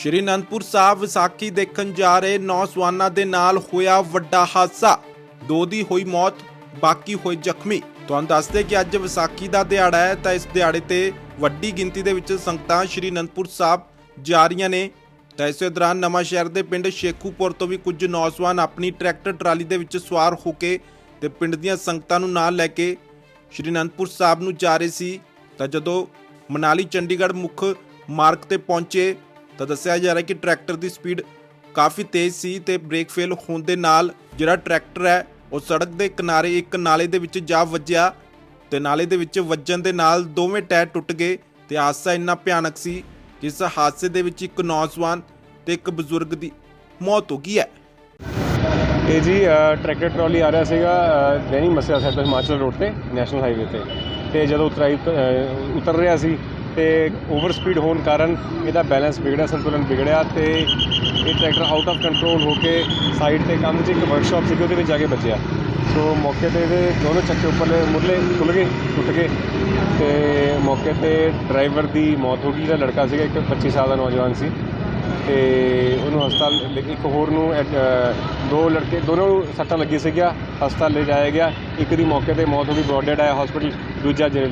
ਸ਼੍ਰੀ ਅਨੰਦਪੁਰ ਸਾਹਿਬ ਵਿਸਾਖੀ ਦੇਖਣ ਜਾ ਰਹੇ ਨੌਜਵਾਨਾਂ ਦੇ ਨਾਲ ਹੋਇਆ ਵੱਡਾ ਹਾਦਸਾ। ਦੋ ਦੀ ਹੋਈ ਮੌਤ, ਬਾਕੀ ਹੋਏ ਜ਼ਖਮੀ। ਤੁਹਾਨੂੰ ਦੱਸਦੇ ਕਿ ਅੱਜ ਵਿਸਾਖੀ ਦਾ ਦਿਹਾੜਾ ਹੈ, ਤਾਂ ਇਸ ਦਿਹਾੜੇ ਤੇ ਵੱਡੀ ਗਿਣਤੀ ਦੇ ਵਿੱਚ ਸੰਗਤਾਂ ਸ਼੍ਰੀ ਅਨੰਦਪੁਰ ਸਾਹਿਬ ਜਾ ਰਹੀਆਂ ਨੇ। ਤਾਂ ਇਸੇ ਦੌਰਾਨ ਨਵਾਂ ਸ਼ਹਿਰ ਦੇ ਪਿੰਡ ਸ਼ੇਖੂਪੁਰ ਤੋਂ ਵੀ ਕੁਝ ਨੌਜਵਾਨ ਆਪਣੀ ਟਰੈਕਟਰ ਟਰਾਲੀ ਦੇ ਵਿੱਚ ਸਵਾਰ ਹੋ ਕੇ ਤੇ ਪਿੰਡ ਦੀਆਂ ਸੰਗਤਾਂ ਨੂੰ ਨਾਲ ਲੈ ਕੇ ਸ਼੍ਰੀ ਅਨੰਦਪੁਰ ਸਾਹਿਬ ਨੂੰ ਜਾ ਰਹੇ ਸੀ। ਤਾਂ ਜਦੋਂ ਮਨਾਲੀ ਚੰਡੀਗੜ੍ਹ ਮੁੱਖ ਮਾਰਗ ਤੇ ਪਹੁੰਚੇ ਤਾਂ ਦੱਸਿਆ ਜਾ ਰਿਹਾ ਕਿ ਟਰੈਕਟਰ ਦੀ ਸਪੀਡ ਕਾਫੀ ਤੇਜ਼ ਸੀ ਤੇ ਬ੍ਰੇਕ ਫੇਲ ਹੋਣ ਦੇ ਨਾਲ ਜਿਹੜਾ ਟਰੈਕਟਰ ਹੈ ਉਹ ਸੜਕ ਦੇ ਕਿਨਾਰੇ ਇੱਕ ਨਾਲੇ ਦੇ ਵਿੱਚ ਜਾ ਵੱਜਿਆ ਤੇ ਨਾਲੇ ਦੇ ਵਿੱਚ ਵੱਜਣ ਦੇ ਨਾਲ ਦੋਵੇਂ ਟਾਇਰ ਟੁੱਟ ਗਏ ਤੇ ਹਾਦਸਾ ਇੰਨਾ ਭਿਆਨਕ ਸੀ ਕਿ ਇਸ ਹਾਦਸੇ ਦੇ ਵਿੱਚ ਇੱਕ ਨੌਜਵਾਨ ਤੇ ਇੱਕ ਬਜ਼ੁਰਗ ਦੀ ਮੌਤ ਹੋ ਗਈ ਹੈ। ਇਹ ਜੀ ਟਰੈਕਟਰ ਟਰਾਲੀ ਆ ਰਿਹਾ ਸੀਗਾ ਅ, ਦੈਨੀ ਮਸਿਆ ਸਾਹਿਬ ਹਿਮਾਚਲ ਰੋਡ ਤੇ ਨੈਸ਼ਨਲ ਹਾਈਵੇ ਤੇ। ਤੇ ਜਦੋਂ ਉਤਰਾਈ ਉਤਰ ਰਿਹਾ ਸੀ ਤੇ ਓਵਰ ਸਪੀਡ ਹੋਣ ਕਾਰਨ ਇਹਦਾ ਬੈਲੈਂਸ ਵਿਗੜਿਆ, ਸੰਤੁਲਨ ਵਿਗੜਿਆ ਤੇ ਇਹ ਟਰੈਕਟਰ ਆਊਟ ਆਫ ਕੰਟਰੋਲ ਹੋ ਕੇ ਸਾਈਡ ਤੇ ਕੰਮ 'ਚ ਇੱਕ ਵਰਕਸ਼ਾਪ ਸੀ ਉਹਦੇ ਵਿੱਚ ਜਾ ਕੇ ਬਚਿਆ ਸੋ ਮੌਕੇ ਤੇ ਇਹਦੇ ਦੋਨੋਂ ਚੱਕੇ ਉੱਪਰਲੇ ਮੁੱਢਲੇ ਖੁੱਲ ਗਏ, ਟੁੱਟ ਗਏ ਤੇ ਮੌਕੇ ਤੇ ਡਰਾਈਵਰ ਦੀ ਮੌਤ ਹੋ ਗਈ, ਜਿਹੜਾ ਲੜਕਾ ਸੀਗਾ, ਇੱਕ 25 ਸਾਲ ਦਾ ਨੌਜਵਾਨ ਸੀ ਤੇ ਉਹਨੂੰ ਹਸਪਤਾਲ ਇੱਕ ਹੋਰ ਨੂੰ ਐਡ- ਦੋ ਲੜਕੇ, ਦੋਨੋਂ ਸੱਟਾਂ ਲੱਗੀ ਸੀਗੀਆਂ, ਹਸਪਤਾਲ ਲੈ ਜਾਇਆ ਗਿਆ, ਇੱਕ ਦੀ ਮੌਕੇ ਤੇ ਮੌਤ ਹੋ ਗਈ, ਬ੍ਰੌਡਡ ਆਇਆ ਹਸਪੀਟਲ ਦੂਜਾ ਜਿਹੜੇ